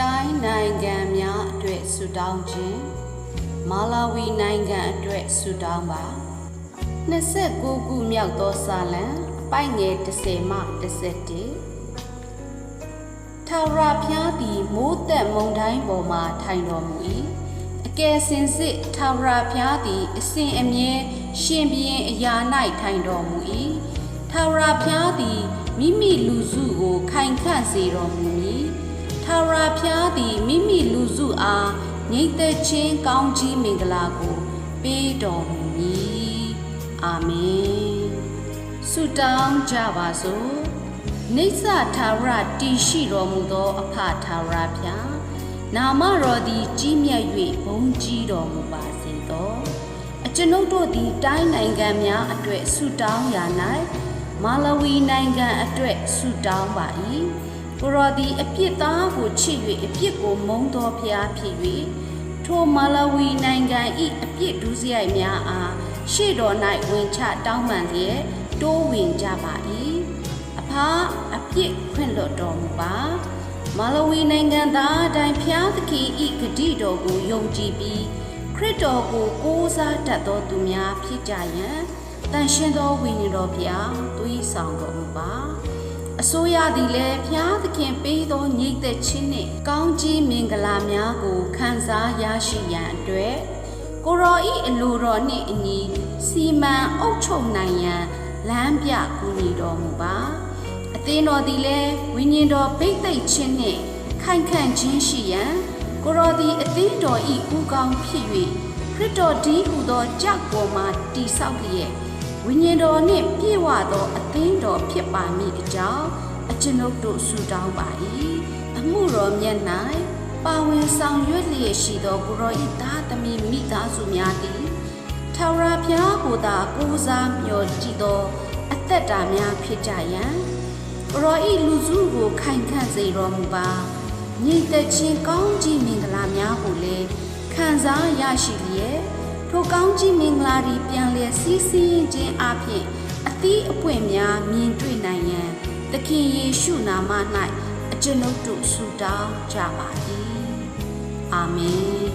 တိုင်းနိုင်ငံများအတွက်ဆုတောင်းခြင်းမာလာဝီနိုင်ငံအတွက်ဆုတောင်းပါ29ခုမြောက်သောစာလံအပိုက်ငယ်30မှ31ထာဝရဘုရားသည်မိုးသက်မုန်တိုင်းပေါ်မှထိုင်တော်မူ၏အကယ်စင်စစ်ထာဝရဘုရားသည်အစဉ်အမြဲရှင်ဘီရင်အရာ၌ထိုင်တော်မူ၏ထာဝရဘုရားသည်မိမိလူစုကိုခိုင်ခန့်စေတော်မူမည် ထာဝရဘုရားသည်မိမိလူစုအားငြိမ်သက်ခြင်းကောင်းကြီးမင်္ဂလာကို ပေးတော်မူမည်အာမင်ဆုတောင်းကြပါစို့နေဆထာဝရတည်ရှိတော်မူသော အဖထာဝရဖျားနာမတော်သည်ကြီးမြတ်၍ဘုန်းကြီးတော်မူပါစေသောအကျွန်ုပ်တို့သည်တိုင်းနိုင်ငံများအတွက်ဆုတောင်းရာ၌မာလဝီနိုင်ငံအတွက်ဆုတောင်းပါ၏ ကိုရောသည်အပြစ်သားကိုချစ်၍အပြစ်ကိုမုန်းသောဖျားဖြစ်၍ထိုမာလဝီနိုင်ငံ၏အပြစ်ဒုစရိုက်များအားရှေ့တော်၌ဝင်ချတောင်းပန်လျက်တိုးဝင်ကြပါ၏အဖအပြစ်ခွင့်လွတ်တော်မူပါမာလဝီနိုင်ငံသားအတိုင်းဖျားသခင်ဤဂတိတော်ကိုယုံကြည်ပြီးခရစ်တော်ကိုကိုးစားတတ်သောသူများဖြစ်ကြရန်တန်ရှင်းသောဝိညာဉ်တော်ဖျားသွေးဆောင်တော်မူပါ အစိုးရသည်လည်းဖျားသခင်ပေးသောညီသက်ခြင်းနှင့်ကောင်းကြီးမင်္ဂလာများကိုခံစားရရှိရန်အတွက်ကိုရောဤအလိုတော်နှင့်အညီစီမံအုပ်ချုပ်နိုင်ရန်လမ်းပြကူညီတော်မူပါအသင်းတော်သည်လည်းဝိညာဉ်တော်ဗိတ်သိက်ခြင်းနှင့်ခိုင်ခန့်ခြင်းရှိရန်ကိုရောသည်အသင်းတော်ဤဥကောင်းဖြစ်၍ခရစ်တော်ဒီဟုသောကြောက်ပေါ်မှတည်ဆောက်လျက် ဝိညာဉ်တော်နှင့်ပြည့်ဝသောအသင်းတော်ဖြစ်ပါမည်အကြောင်းအကျွန်ုပ်တို့ဆုတောင်းပါ၏အမှုတော်မြတ်၌ပါဝင်ဆောင်ရွက်လျက်ရှိသောကိုရောဤသားသမီးမိသားစုများသည်ထာဝရဘုရားကိုသာကိုးစားမျှော်ကြည့်သောအသက်တာများဖြစ်ကြရန်ကိုရောဤလူစုကိုခိုင်ခန့်စေတော်မူပါညီသက်ချင်းကောင်းကြီးမင်္ဂလာများကိုလည်းခံစားရရှိလျက် ထိုကောင်းကြီးမင်္ဂလာတွေပြန်လည်စီးဆင်းခြင်းအပြင်အသီးအပွင့်များမြင်တွေ့နိုင်ရန်သခင်ယေရှုနာမ၌အကျွန်ုပ်တို့ဆုတောင်းကြပါ၏အာမင်